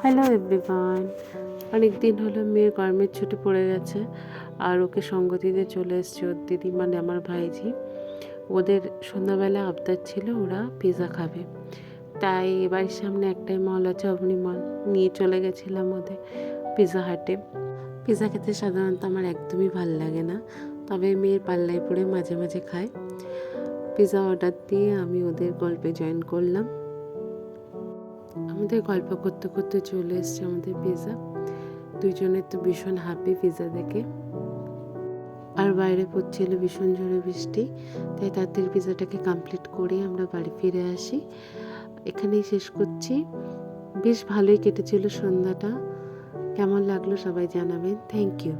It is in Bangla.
হ্যালো এভরিওয়ান অনেক দিন হলো মেয়ের গরমের ছুটি পড়ে গেছে, আর ওকে সঙ্গ দিতে চলে এসছে ওর দিদি মানে আমার ভাইজি। ওদের সন্ধ্যাবেলা আবদার ছিল, ওরা পিৎজা খাবে। তাই বাড়ির সামনে একটাই মল আছে অবনি মল নিয়ে চলে গেছিলাম ওদের পিৎজা হাটে। পিৎজা খেতে সাধারণত আমার একদমই ভালো লাগে না, তবে মেয়ের পাল্লায় পড়ে মাঝে মাঝে খায়। পিৎজা অর্ডার দিয়ে আমি ওদের গল্পে জয়েন করলাম। আমাদের গল্প করতে করতে চলে এসছে আমাদের পিৎজা দুজনের তো ভীষণ হ্যাপি পিজা দেখে। আর বাইরে পড়ছিল ভীষণ জোরে বৃষ্টি। তাই তাদের পিৎজাটাকে কমপ্লিট করে আমরা বাড়ি ফিরে আসি। এখানেই শেষ করছি। বেশ ভালোই কেটেছিল সন্ধ্যাটা। কেমন লাগল সবাই জানাবেন। Thank you